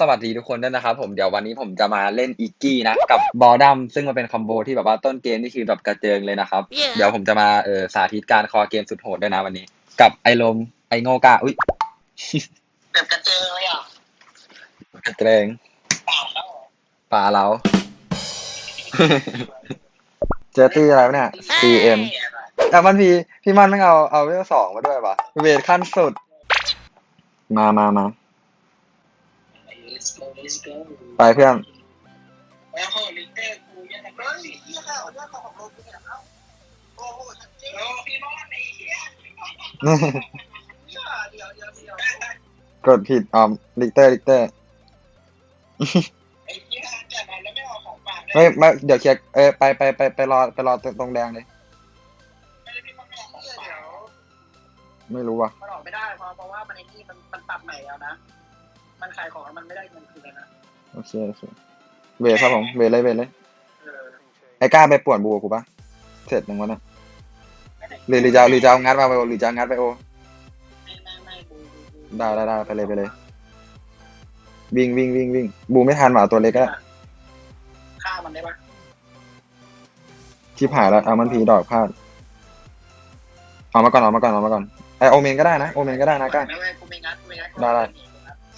สวัสดีทุกคนด้วยนะครับผมเดี๋ยววันนี้ผมจะมาเล่นอีกกี้นะ กับบอลดัมซึ่งมันเป็นคอมโบที่แบบว่าต้นเกมนี่คือแบบกระเจิงเลยนะครับ Yeah. เดี๋ยวผมจะมาเออสาธิตการคอเกมสุดโหดด้วยนะวันนี้ กับไอลมไอโงกาอุ้ยแบบกระเจิงเลยอะกระเจงเปล่าแล้วเหรอป่าเรา เจอตี้อะไรวะเนี่ย CM แย่ไปแต่มันพี่พี่มันไม่งเอาเอาเวลสองมาด้วยปะเวทขั้นสุด มามามา ไปเพื่อนโอ้โหลิเตอร์กูยังเฮ้ยเฮียข้าวเรื่องของโลกเนี่ยเอ้าโอ้โหชัดเจนโอ้พี่มอนไอ้เหี้ยเดี๋ยวเดี๋ยวเดี๋ยวเดี๋ยวกดผิดอ๋อลิกเตอร์ลิกเตอร์ไอ้เหี้ยจัดมาแล้วไม่เอาของฝากเลยไม่ไม่เดี๋ยวเคลียร์เออไปไปไปไปรอไปรอตรงตรงแดงเลยไม่ได้พี่มอนไม่เอาของฝากไม่รู้ว่ะมันออกไม่ได้เพราะเพราะว่ามันไอ้นี่มันมันปรับใหม่แล้วนะ มันขายของแล้วมันไม่ได้เงินคืนแล้วนะโอเคโอเคเวทครับผมเวทเลยเวทเลยเออไอ้กล้าไปป่วนบูกับกูปะเสร็จหนึ่งวันน่ะหรือหรือจะเอาหรือจะเอางัดมาไปโอหรือจะเอางัดไปโอ ไม่ไม่ไม่บูบูบูได้ได้ได้ไปเลยไปเลย วิ่งวิ่งวิ่งวิ่งบูไม่ทันหมาตัวเล็กก็ได้ฆ่ามันได้ปะชิบหายแล้วเอามันพีดอกพลาดเอามาก่อนเอามาก่อนเอามาก่อนไอโอเมนก็ได้นะโอเมนก็ได้นะกล้า ไม่ไม่กูไม่งัดกูไม่งัดได้ได้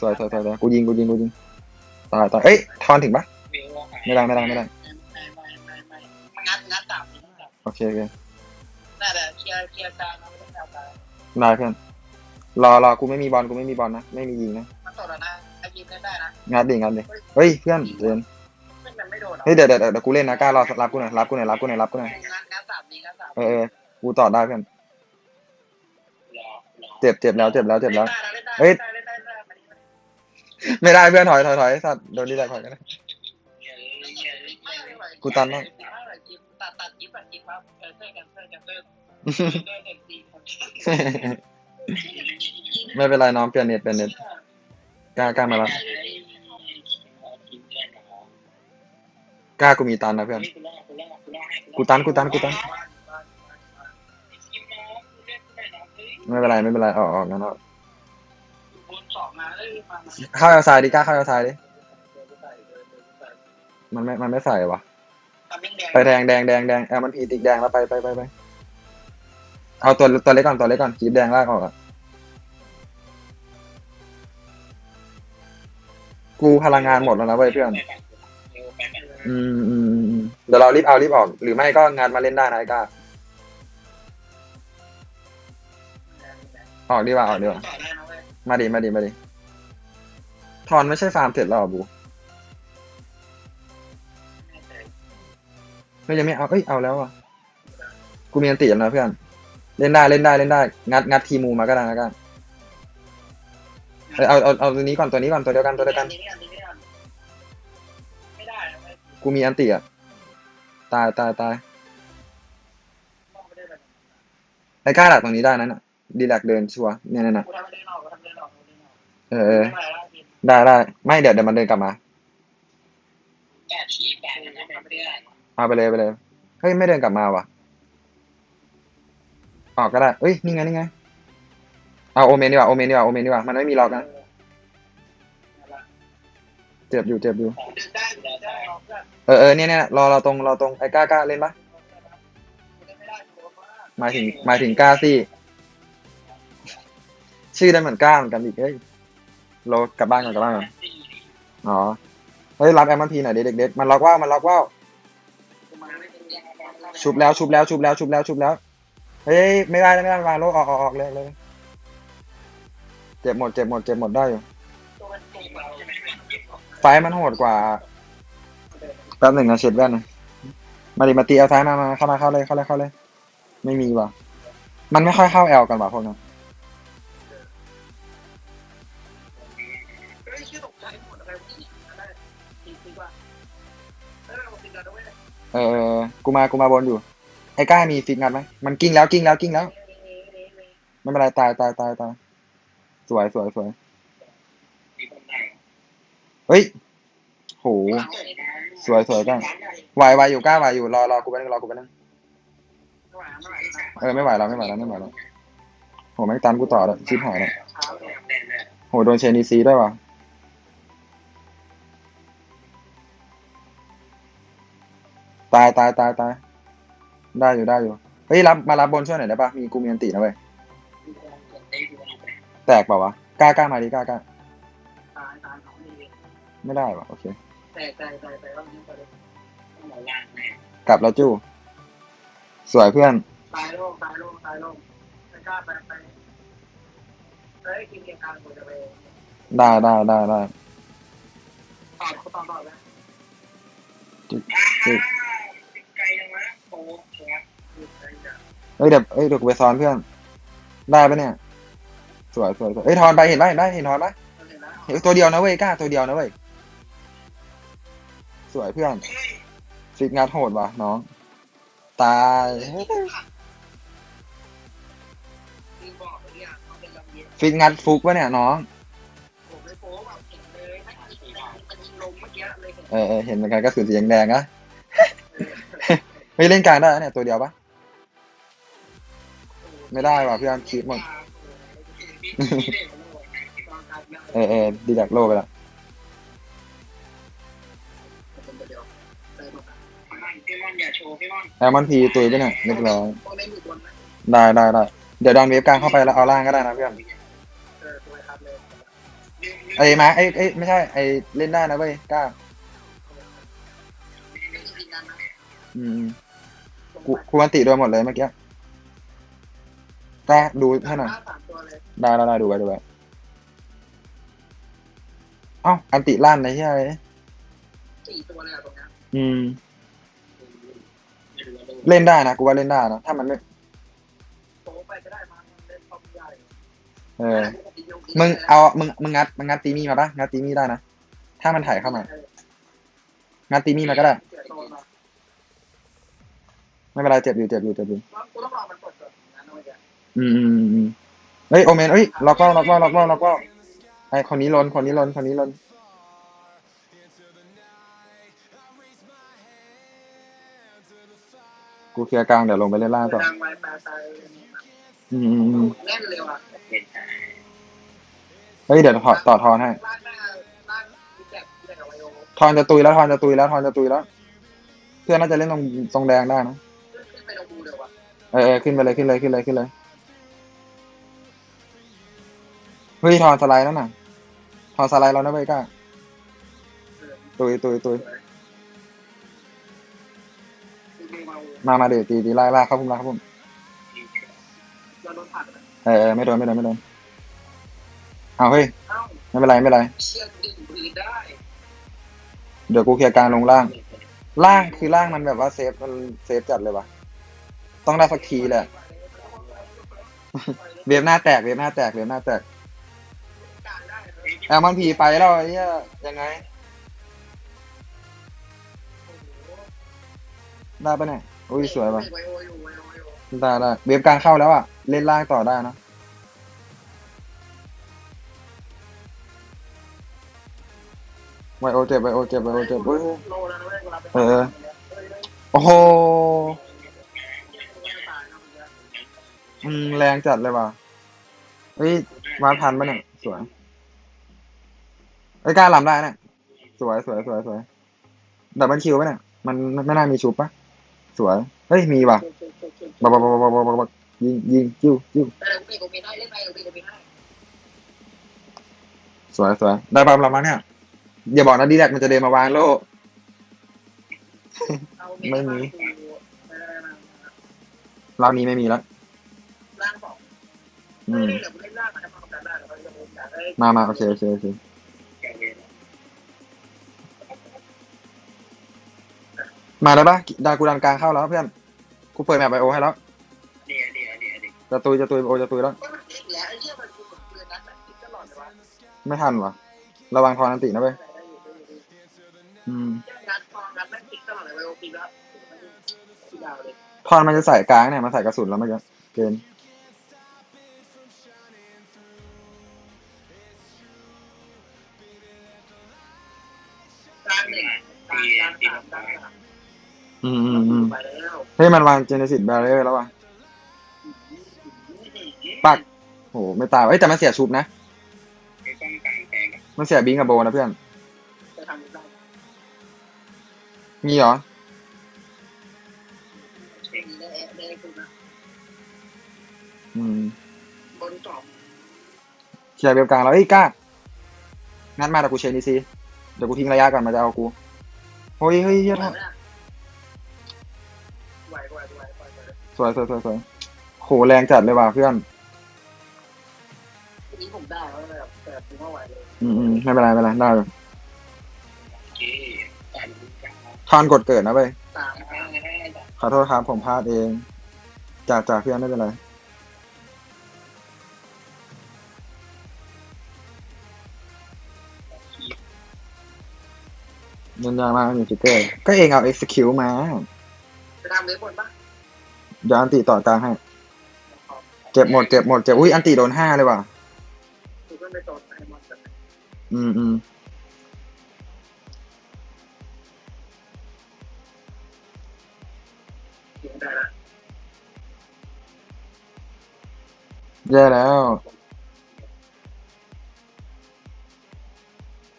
สวยสวยสวยสวยกูยิงกูยิงกูยิงตายตายเอ้ยทอนถึงปะไม่ได้ไม่ได้ไม่ได้ไม่ไม่ไม่ไม่งัดงัดสามโอเคโอเคน่าจะเคลียร์เคลียร์กลางนะไม่ต้องดาวกลาได้เพื่อนรอรอกูไม่มีบอลกูไม่มีบอลนะไม่มียิงนะมันสดแล้วนะไอยิงเล่นได้นะงัดดิงัดดิเฮ้ยเพื่อนเดินไม่มันไม่โดนหรอเฮ้ยเดี๋ยวเดี๋ยวเดี๋ยวกูเล่นนะกล้ารอรับกูหน่อยรับกูหน่อยรับกูหน่อยรับกูหน่อยเออเออกูต่อได้เพื่อนเจ็บเจ็บแล้วเจ็บแล้วเจ็บแล้วเฮ้ย ได้เล่นได้ไม่ได้เพื่อนถอยถอยถอยสัตว์โดนดีแลกถอยกันนะกูตันมากตัดตัดจิ๊บตัดจิ๊บครับเออเพื่อนกันเพื่อนกันเพื่อนเพื่อนเด็กดีคนไม่เป็นไรน้องเปลี่ยนเน็ตเปลี่ยนเน็ตกล้ากล้ามาแล้วกล้ากูมีตันนะเพื่อนกูตันกูตันกูตันไม่เป็นไรไม่เป็นไรออกออกงั้นออกบนสองมา เลยมาเข้าเอาทรายดิกล้าเข้าเอาทรายดิมันไม่มันไม่ใส่วะทำแดงไปแดงแดงแดงแดงเออมันพีติกแดงแล้วไปไปไปไปเอาตัวตัวเล็กก่อนตัวเล็กก่อนกีบแดงลากออกอะกูพลังงานหมดแล้วนะเว้ยเพื่อนอืมอืมอืมอืมเดี๋ยวเรารีบเอารีบออก หรือไม่ก็งานมาเล่นได้นะไอ้กล้าออกดีกว่าออกดีกว่าต่อได้นะเว้ยมาดิมาดิมาดิ ทอนไม่ใช่ฟาร์มเสร็จแล้วเหรอบูไม่ยังไม่เอาเอ้ยเอาแล้วอะกูมีอันติแล้วนะเพื่อน เล่นได้เล่นได้เล่นได้ งัดงัดทีมูมาก็ได้นะกันเอ้ยเอาเอาเอาตัวนี้ก่อนตัวนี้ก่อนตัวเดียวกันตัวเดียวกัน ไม่ได้นะเว้ยกูมีอันติอะตายตายตายไม่ได้เลยไอ้กล้าดักตรงนี้ได้นะน่ะดีแลกเดินชัวร์เนี่ยเนี่ยน่ะกูทำไม่ได้นอกกูทำไม่ได้นอกกูไม่ได้นอกเออเออ ไม่ได้แล้วกิน ได้ได้ไม่เดี๋ยวเดี๋ยวมันเดินกลับมาแกะชี้แกะนะทำไม่ได้เอาไปเลยไปเลยเฮ้ยไม่เดินกลับมาว่ะออกก็ได้เอ้ยนี่ไงนี่ไงเอาโอเมนดีกว่าโอเมนดีกว่าโอเมนดีกว่ามันไม่มีล็อกนะเจ็บอยู่เจ็บอยู่เดินได้เดินได้เพื่อนเออเออเนี่ยเนี่ยรอเราตรงรอตรงไอ้กล้ากล้าเล่นปะไม่ได้กูว่าหมายถึงหมายถึงกล้าซี่ชื่อได้เหมือนกล้าเหมือนกันอีกเฮ้ย เรากลับบ้านก่อนกลับบ้านก่อนอ๋อเฮ้ยรับแอมมันพีหน่อยดิเด็กๆมันล็อกว่าวมันล็อกว่าวชุบแล้วชุบแล้วชุบแล้วชุบแล้วชุบแล้วเฮ้ยไม่ได้ไม่ได้วาโลออกออกออกเลยเลยเจ็บหมดเจ็บหมดเจ็บหมดได้อยู่ไฟมันโหดกว่าแป๊บหนึ่งนะเช็ดแว่นหน่อยมาดิมาตีเอาท้ายมามาเข้ามาเข้าเลยเข้าเลยเข้าเลย ไม่มีว่ะมันไม่ค่อยเข้าแอลกันว่ะพวกนั้น ฮ้ยชื่อตกใจหมดอะไรวะนี่ได้จริงๆว่าเออเราติดกันด้วยเออกูมากูมาบนอยู่ ไอ้ก้ามีฟิกงัดไหมมันกิ้งแล้วกิ้งแล้วกิ้งแล้วไม่เป็นไรตายตายตายตายสวยสวยสวยเฮ้ยโหสวยสวยก้าไหวไหวอยู่ก้าไหวอยู่รอรอกูไปนึงรอกูไปนึงเออไม่ไหวแล้วไม่ไหวแล้วไม่ไหวแล้วโหไม่งตันกูต่อแล้วชิบหายแล้วโหโดนเชนีซีด้วยว่ะ ตายตายตายตายได้อยู่ได้อยู่เฮ้ยรับมารับบนช่วยหน่อยได้ปะมีกูมีอันตินะเว้ยแตกเปล่าวะกล้ากล้ามาดิกล้ากล้าตายตายของนี่ไม่ได้วะโอเคแต่แต่แต่แต่ก็ยังไปเลยต้องหมอล่างแน่กลับแล้วจู้สวยเพื่อนตายโล่งตายโล่งตายโล่งไม่กล้าไปไปเฮ้ยกินเกียร์กางกูจะไปได้ได้ได้ได้ตอบเขาตอบตอบแล้วจุดจุดไก จังวะโอ้โหไกลจังเฮ้ยเดี๋ยวเฮ้ยเดี๋ยวกูไปซ้อนเพื่อน ได้ปะเนี่ย สวยสวยสวยเฮ้ยทอนไปเห็นปะเห็นปะเห็นทอนปะเห็นแล้เห็นตัวเดียวนะเว้ยกล้าตัวเดียวนะเว้ย สวยเพื่อนฟิกงัดโหดว่ะน้อง ตายฟิกงัดฟุกวะเนี่ยน้องเออเห็นเหมือนกันก็สุนสีแดงๆนะ ฮ้ยเล่นกลางได้นะเนี่ยตัวเดียวปะไม่ได้ว่ะพี่อันคิดหมดเออเออดีจากโลไปละพี่มอนอย่าโชว์พี่มอนแอลมอนพีตุยไปเนี่ยเรียบร้อยต้องเล่นอยู่บนนะได้ได้ได้เดี๋ยวดันเวฟกลางเข้าไปแล้วเอาล่างก็ได้นะเพื่อนเออตัวครับเลยไอ้มาไอ้ไอ้ไม่ใช่ไอ้เล่นได้นะเว้ยกล้าอืม กูกูอันติโดนหมดเลยเมื่อกี้กล้าดูให้หน่อยสามตัวเลยได้ได้ได้ดูไว้ดูไว้เอ้าอันติลั่นนะเฮ้ยสี่ตัวเลยอะตรงนี้อืม เล่นได้นะกูว่าเล่นได้นะถ้ามันไม่โป๊ไปก็ได้มาเล่นท็อปใหญ่เออ มึงเอามึงมึงงัดมึงงัดตีมี่มาปะงัดตีมี่ได้นะถ้ามันถ่ายเข้ามางัดตีมี่มาก็ได้ ไม่เป็นไรเจ็บอยู่เจ็บอยู่เจ็บอยู่กูต้องรอมันกดก่อนนะน้อยจ้ะอืมอืมอืมอืมเฮ้ยโอเมนเอ้ยล็อกว่าล็อกว่าล็อกว่าล็อกว่าไอคนนี้ลนคนนี้ลนคนนี้ลนกูเคลียร์กลางเดี๋ยวลงไปเล่นล่างก่อนดังไวแปลไซอืมอืมอืมแน่นเลยว่ะเฮ้ยเดี๋ยวต่อต่อทอนให้ล่างหน้าล่างแบบแบบกับไวโอ ทอนจะตุยแล้วทอนจะตุยแล้วทอนจะตุยแล้ว เพื่อนน่าจะเล่นตรงตรงแดงได้นะ เออเออขึ้นไปเลยขึ้นเลยขึ้นเลยขึ้นเลยเฮ้ยทอนสไลด์แล้วน่ะทอนสไลด์แล้วนะเว้ยก้าตุยตุยตุยมามาเดี๋ยวตีตีไล่ไล่เข้าพุ่มไล่เขาพุ่มเราโดนผักเออเออไม่โดนไม่โดนไม่โดนเอาเฮ้ยไม่เป็นไรไม่เป็นไรเชือกดึงพื้นได้เดี๋ยวกูเคลียร์กลางลงล่าง ล่างคือล่างมันแบบว่าเซฟมันเซฟจัดเลยวะ ต้องได้สักทีแหละเวฟหน้าแตกเวฟหน้าแตกเวฟหน้าแตกแอลมันพีไปแล้วไอ้เหี้ยยังไง ได้ปะเนี่ยอุ้ยสวยว่ะไวโออยู่ไวโออยู่ได้ได้เวฟกลางเข้าแล้วอะ เล่นล่างต่อได้นะไวโอเจ็บไวโอเจ็บไวโอเจ็บอุ้ยโลแล้วนะเว้ยเวลาไปเออ โอ้โห อืมแรงจัดเลยว่ะเฮ้ยมาทันปะเนี่ยสวยไอ้ยกล้าลำได้เนี่ยสวยสวยสวยสวยดับเบิลคิวปะเนี่ยมันมันไม่น่ามีชุบปะสวยเฮ้ยมีว่ะบักบักบักบักบักบักบักยิงยิงจิ้วจิ้วเออปีกมีได้เล่นไปปีกมีได้สวยสวยได้ปั๊มแล้วมั้งเนี่ยอย่าบอกนะดีแลกมันจะเดินมาวางโลไม่มีรอบนี้ไม่มีแล้วร่างสอง อืมเดี๋ยวเล่นร่างมันจะพอกันได้เราจะมุมกันได้มามาโอเคโอเคโอเคมาแล้วปะดากูดันกลางเข้าแล้วเพื่อน กูเปิดแมปไบโอให้แล้วเดี๋ยวเดี๋ยวเดี๋ยวเดี๋ยวจะตุยจะตุยโอจะตุยแล้วมันติดแล้วไอ้เหี้ยมันกูเหมือนเพื่อนนะแต่ติดตลอดเลยวะไม่ทันวะระวังทอนันตินะเว้ยอืมงานฟองงานแม่งติดตลอดเลยไวโอปีแล้วปีดาวเลยทอนมันจะใส่กลางเนี่ยมันใส่กระสุนแล้วเมื่อกี้เกิน กลางกลางสามกลางสามอืมอืมอืมไปแล้วเฮ้ยมันวางเจเนซิสแบรเออร์แล้ววะปัก โหไม่ตายเอ้ยแต่มันเสียชุบนะ ไอ้ต้องกางแตกมันเสียบิงกับโบนะเพื่อน จะทำได้มีเหรอกูนะอืมบนสองเคลียร์เว็บกลางแล้วเอ้ยกล้า งั้นมาแต่กูเชนดีซีเดี๋ยวกูทิ้งระยะก่อนมาจะเอากู เฮ้ยเฮ้ยเหี้ยไหวโทษไหมอะไหวไหวไหวไหวไหวสวยสวยสวยสวยโหแรงจัดเลยว่ะเพื่อน ทีนี้ผมได้แล้วแบบแต่ผมไม่ไหวเลยอืมอืมไม่เป็นไรไม่เป็นไรได้อยู่โอเคแต่ดูกันทอนกดเกิดนะเว้ยสามครั้งขอโทษครับผมพลาดเองจากจากเพื่อนไม่เป็นไร ยันยากมากมีฟิกเกอร์ก็เองเอา execute มาไปทำเลยบนปะเดี๋ยวอันติต่อกลางให้ เจ็บหมดเจ็บหมดเจ็บอุ้ยอันติโดนห้าเลยว่ะกูก็ไปโดนไอ้มอนกันอืมอืมเสียได้ละแย่แล้ว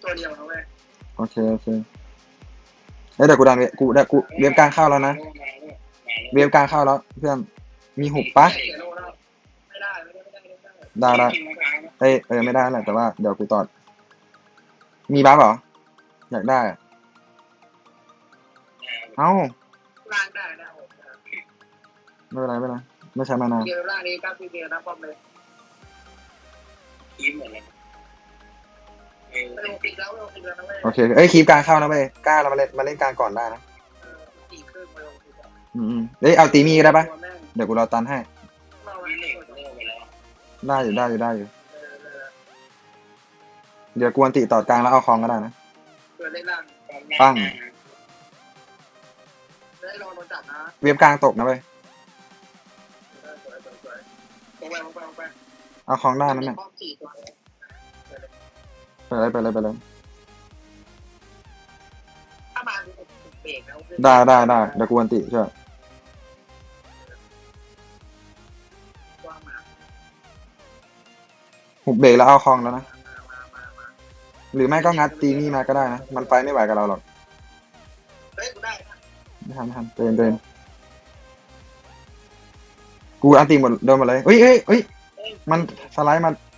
ตัวเดียวนะเว้ยโอเคโอเค เอ้ยเดี๋ยวกูดันเวกูเดี๋ยวกูเว็บกลางเข้าแล้วนะเว็บกลางเข้าแล้ว เพื่อนมีหุบปะได้ได้ได้เอ้ยเออไม่ได้แหละแต่ว่าเดี๋ยวกูตอด มีบัฟเหรออยากได้อะเอ้าล่างได้นะไม่เป็นไรไม่เป็นไรไม่ใช้มานานเดียวล่างนี้ตั้งทีเดียวนะป้อมเลยยิ้มเหมือนเลย เออปิดแล้วเราปิดแล้วนะเว้ยโอเคเอ้ยคีบกลางเข้านะเว้ยกล้าเรามาเล่นมาเล่นกลางก่อนได้นะเออสี่ครึ่งมาลงปิดแล้วอืมอืมเอ้ยเอาตีมีก็ได้ปะตัวแม่งเดี๋ยวกูรอตันให้เราไว้เล่นเล่นไปแล้วได้อยู่ได้อยู่ได้อยู่เออเออเดี๋ยวกวนติต่อกลางแล้วเอาคองก็ได้นะเพื่อเล่นล่างปั้ง ได้ลองโดนจับนะเว็บกลางตกนะเว้ยสวยสวยสวยลงไปลงไปลงไปเอาคองได้นั่นแหละป้อมสี่ตัวเลย ไปเลยไปเลยไปเลยถ้ามาคือผมเบรกแล้วได้ได้ได้เดี๋ยวกวนติช่วยว่างมาหุบเบรกแล้วเอาคองแล้วนะมามามาหรือไม่ก็งัดตีนี่มาก็ได้นะ มันไฟไม่ไหวกับเราหรอกเฮ้ยกูได้นะไม่ทันไม่ทันเตือนเตือนกูอันตีหมดโดนหมดเลยเฮ้ยเฮ้ยเฮ้ยมันสไลด์มาเฮ้ย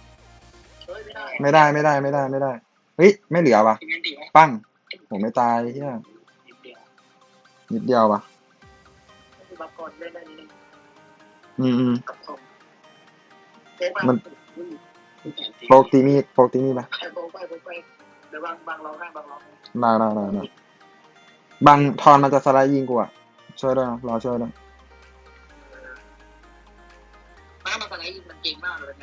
ไม่ได้ไม่ได้ไม่ได้ไม่ได้ไม่ได้เฮ้ยไม่เหลือว่ะปั้งผมไม่ตายเฮียนิดเดียวว่ะคือบัฟก่อนเล่นได้นิดนึงอืมอืมกับผมเจ๊มามันโปกตีมีดโปกตีมีดไปไปโปไปโปไปเดี๋ยวบางบางเราให้บางเราให้ได้ได้ได้ได้บางทอนมันจะสไลด์ยิงกูอะช่วยด้วยนะรอช่วยด้วยถ้ามันสไลด์ยิงมันเก่งมากเลยงั้นงั้นส่วนเลย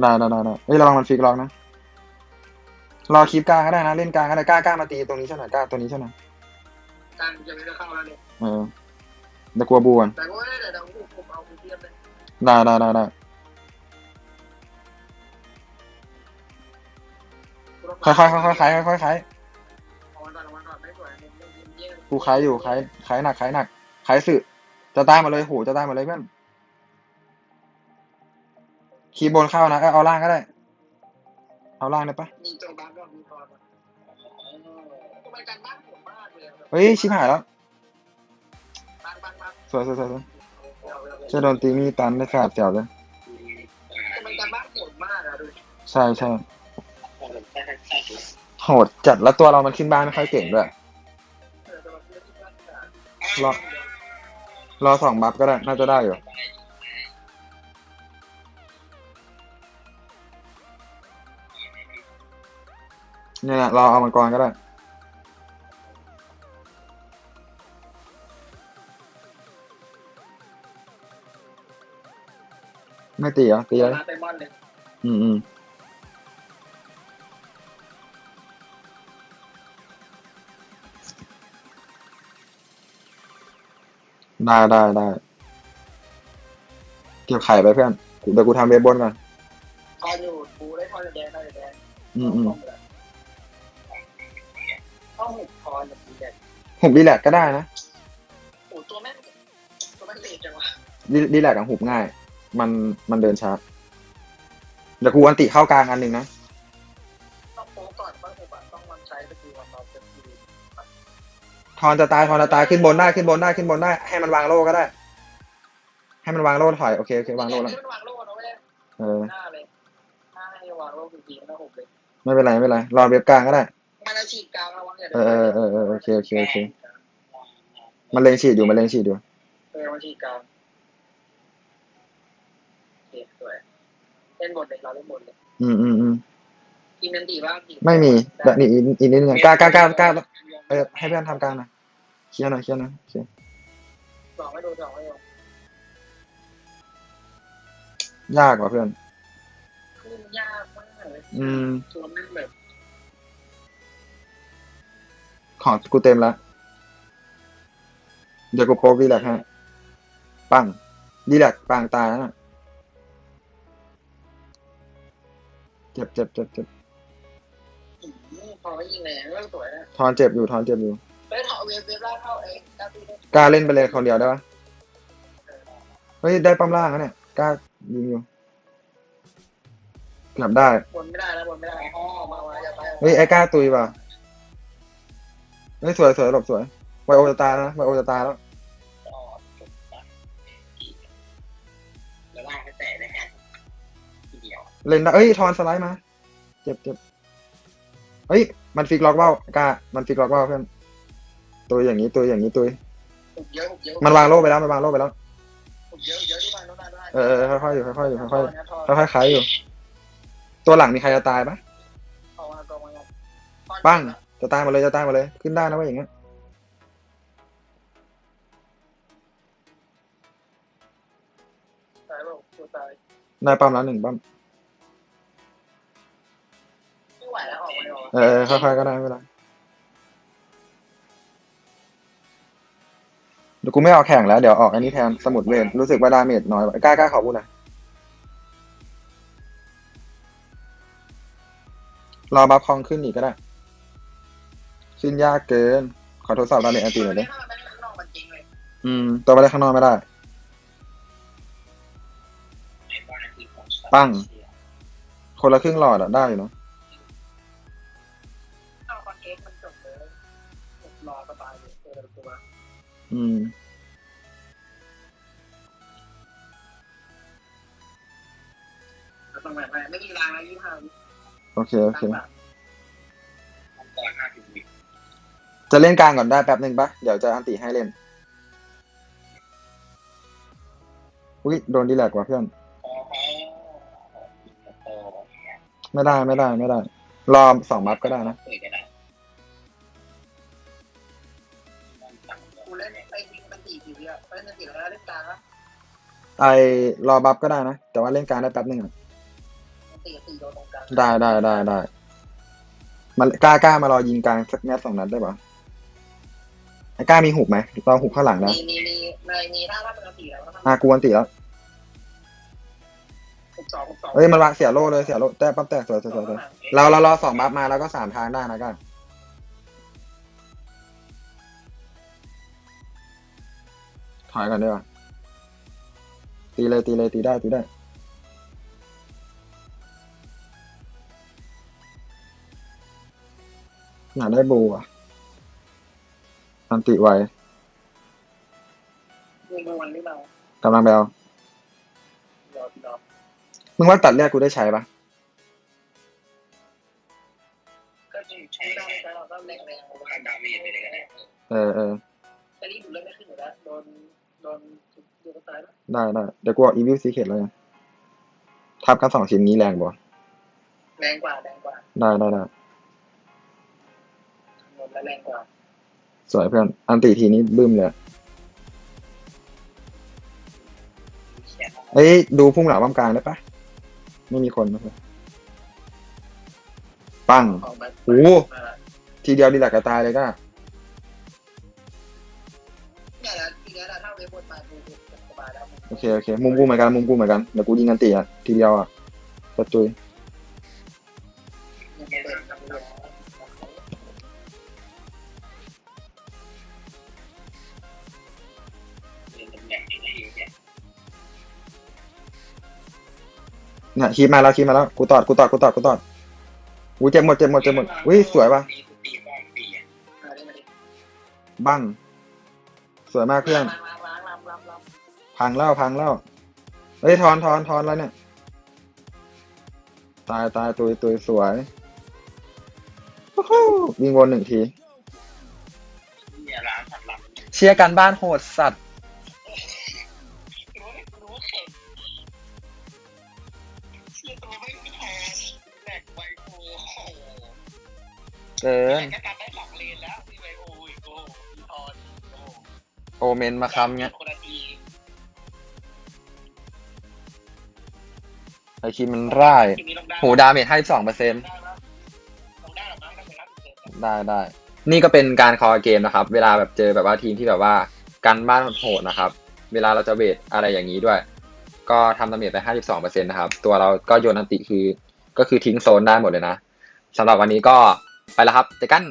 ได้ได้ได้ได้เฮ้ยระวังมันฟิกล็อกนะ รอคลิปกลางก็ได้นะ เล่นกลางก็ได้กล้ากล้ามาตีตรงนี้ใช่ไหมกล้าตัวนี้ใช่ไหมการจะไม่ได้เข้าแล้วเลยเออเดี๋ยวกลัวบวนแต่ว่าเดี๋ยวเราผมเอาคุณเทียบเลยได้ได้ได้ได้ค่อยค่อยค่อยค่อยๆขายค่อยค่อยๆขายเอาวันก่อนเอาวันก่อนไม่สวยมุมมุมมุมเยี่ยมกูขายอยู่ขายขายหนักขายหนักขายสื่อจะตายหมดเลยโหจะตายหมดเลยเพื่อน คีย์บนเข้านะเออเอาล่างก็ได้ เอาล่างได้ปะมีตัวบ้านก็มีตัวทำไมการบ้านผมมากเลยเฮ้ยชิบหายแล้วบ้านบ้านบ้านสวยสวยสวยสวยจะโดนตีมีตันได้ขาดเสียวเลยทำไมการบ้านผมมากอะดูใช่ใช่โหดจัดแล้วตัวเรามันขึ้นบ้านไม่ค่อยเก่งด้วยรอรอสองบัฟก็ได้น่าจะได้อยู่ เนี่ยนะรอเอามังกรก็ได้ ไม่ตีเหรอตีเหรอมาเตมอนเลยอืมอืมได้ได้ได้เก็บไข่ไปเพื่อนกูเดี๋ยวกูทำเว็บบนก่อนคอยอยู่กูได้คอยแดงได้แดงอืมอืม ต้องหุบคอยแบบแดงหุบดีแลกก็ได้นะโอ้ตัวแม่งตัวแม่งเละจังวะดีดีแลกกับหุบง่าย มันมันเดินช้าเดี๋ยวกูอันติเข้ากลางอันหนึ่งนะต้องโป๊ก่อนต้องหุบอะต้องมันใช้ตะกี้วันเราเป็นทีทอนจะตายทอนจะตายขึ้นบนได้ขึ้นบนได้ขึ้นบนได้ ให้มันวางโล่ก็ได้ ให้มันวางโล่ถอยโอเคโอเควางโล่แล้วมันวางโล่นะเว้ยเออหน้าเลยหน้าให้วางโล่จริงๆนะผมเลยไม่เป็นไรไม่เป็นไรรอเว็บกลางก็ได้ มันจะฉีดกลางระวังอย่าเออเออเออเออโอเคโอเคโอเคมันเลงฉีดอยู่มันเลงฉีดอยู่เออมันฉีดกลางโอเคสวยเล่นบนเลยเราเล่นบนเลยอืมอืมอืมกินนันตีบ้างไม่มีเดี๋ยวนี่อีกอีกนิดนึงกล้ากล้ากล้ากล้าเออให้เพื่อนทำกลางหน่อยเคลียร์หน่อยเคลียร์หน่อยโอเคสองไม่โดนสองไม่โดนยากว่ะเพื่อนขึ้นยากมากเลยอืมชวนนั่งแบบ ขอกูเต็มแล้ว เดี๋ยวกูโป๊กดีแลกให้ปังดีแลกปังตายแล้วน่ะเจ็บเจ็บเจ็บเจ็บพอไม่ยิงเลยเรื่องสวยนะทอนเจ็บอยู่ทอนเจ็บอยู่ไปถอดเวฟเวฟล่างเข้าเองกล้าตีได้กล้าเล่นไปเลยคนเดียวได้ปะเฮ้ยได้ปั๊มล่างแล้วเนี่ยกล้ายิงอยู่เกือบได้บนไม่ได้แล้วบนไม่ได้อ๋อมามาอย่าไปเฮ้ยไอ้กล้าตุยป่ะ เฮ้ยสวยสวยหลบสวยไวโอจะตายแล้วนะไวโอจะตายแล้วแล้วล่างไม่แตะเลยฮะทีเดียวเล่นได้เอ้ยทอนสไลด์มา เจ็บเจ็บเฮ้ย มันฟิกล็อกเบ้ากล้ามันฟิกล็อกเบ้าเพื่อนตัวอย่างนี้ตัวอย่างนี้ตัวหุบเยอะหุบเยอะมันวางโล่ไปแล้วมันวางโล่ไปแล้วหุบเยอะเยอะที่บ้านโน้นได้ได้เออเออค่อยๆอยู่ค่อยๆอยู่ค่อยๆค่อยๆคล้ายอยู่ ตัวหลังมีใครจะตายปะเอามากองมาปั้ง จะตายหมาเลยจะตายหมาเลย ขึ้นได้นะเว่าอย่างเงี้ยตายแล้วตัวตายได้ปั๊มแล้วหนึ่งปั๊มไม่ไหวแล้วออกมาเลยออกเออเออค่อยๆก็ได้ไม่เป็นไรเดี๋ยวกูไม่เอาแข่งแล้ว เดี๋ยวออกอันนี้แทนสมุดเวทรู้สึกว่าดาเมจน้อยกว่ากล้ากล้าขอพูดหน่อยรอบัฟคองขึ้นอีกก็ได้ ขึ้นยากเกิน ขอทดสอบดาเมจอันตีหน่อยดิถ้ามันไม่ได้ข้างนอกมันจริงเลยอืม ตัวไปได้ข้างนอกไม่ได้ ปั้ง คนละครึ่งหลอดอะได้อยู่เนาะเอาคอนเทนต์มันจบเลยรอสบายเลยเจอตัวอืมแล้วต้องแบบไม่มีรางแล้วยี่ห้าโอเค โอเค จะเล่นกลางก่อนได้แป๊บหนึ่งปะเดี๋ยวจะอันติให้เล่น อุ้ยโดนดีแลกว่ะเพื่อน ไม่ได้ไม่ได้ไม่ได้ รอสองบัฟก็ได้นะ กูเล่นไอ้ยิงมันตีทีเดียวเล่นมันตีแล้วเล่นกลางแล้วไอรอบัฟก็ได้นะ แต่ว่าเล่นกลางได้แป๊บหนึ่งอะมันตีตีโดนตรงกลางได้ได้ได้ได้มันกล้ากล้ามารอยิงกลางสักแมตสองนัดได้ปะ ไอ้กล้ามีหุบไหมลองหุบข้างหลังนะมีมีมีในมีถ้าว่ามันตีแล้วอะกูอันติแล้วหกสองหกสองเอ้ยมันวางเสียโล่เลยเสียโล่แต่ปั๊บแตกสวยสวยสวยสวยเราเรารอสองบัฟมาแล้วก็สามทางได้นะก้าถอยก่อนดีกว่าตีเลยตีเลยตีได้ตีได้อยากได้บูอะ อันติไวมีมวนหรือเปล่ากำลังไปเอารอรอมึงว่าตัดเลือดกูได้ใช้ปะก็จริงใช้ได้แต่เราก็แรงแรงผ่านดาเมจไปเลยก็ได้เออเออแต่นี่ดูเล่นไม่ขึ้นอยู่แล้วโดนโดนดูกระตายแล้วได้ได้เดี๋ยวกูเอาอีวิลซีเคทเลยทับกันสองชิ้นนี้แรงบ่แรงกว่าแรงกว่าได้ได้ได้ โดนแล้วแรงกว่า สวยเพื่อนอันติทีนี้บึ้มเลยเอ้ยดูพุ่งหลังป้อมกลางได้ปะไม่มีคนนะครับปังออกมาโอ้โหทีเดียวดีแหละกระตายเลยก็เนี่ยแหละทีนี้แหละถ้าเวฟบนมาดูสบายแล้วโอเคโอเคมุมกูเหมือนกันมุมกูเหมือนกันเดี๋ยวกูยิงอันติอะทีเดียวอะกระจุย เนี่ยคีบมาแล้วคีบมาแล้วกูตอดกูตอดกูตอดกูตอดอุ้ยเจ็บหมดเจ็บหมดเจ็บหมดอุ้ยสวยปะมาดิมาดิบังสวยมากเพื่อน พังแล้วพังแล้วเฮ้ยทอนทอนทอนแล้วเนี่ย ตายตายตุยตุยสวยวิ่งวนหนึ่งที เชียร์กันบ้านโหดสัตว์ เกินก็การได้สองเลนแล้วมีไวโออีกโอ้มีทอนโอ้โอเมนมาคำเงี้ยคนละทีไอคิมมันร่ายทีนี้ลงได้หูดาเมจห้าสิบสองเปอร์เซ็น ได้แล้วลงได้หรอมั้งได้ไปรับเสร็จได้ได้ นี่ก็เป็นการคอเกมนะครับ เวลาแบบเจอแบบว่าทีมที่แบบว่ากันบ้านโหดนะครับ เวลาเราจะเวทอะไรอย่างนี้ด้วย ก็ทำดาเมจไป 52%นะครับ ตัวเราก็โยนอันติคือ ก็คือทิ้งโซนได้หมดเลยนะสำหรับวันนี้ก็ ไปแล้วครับเจอกัน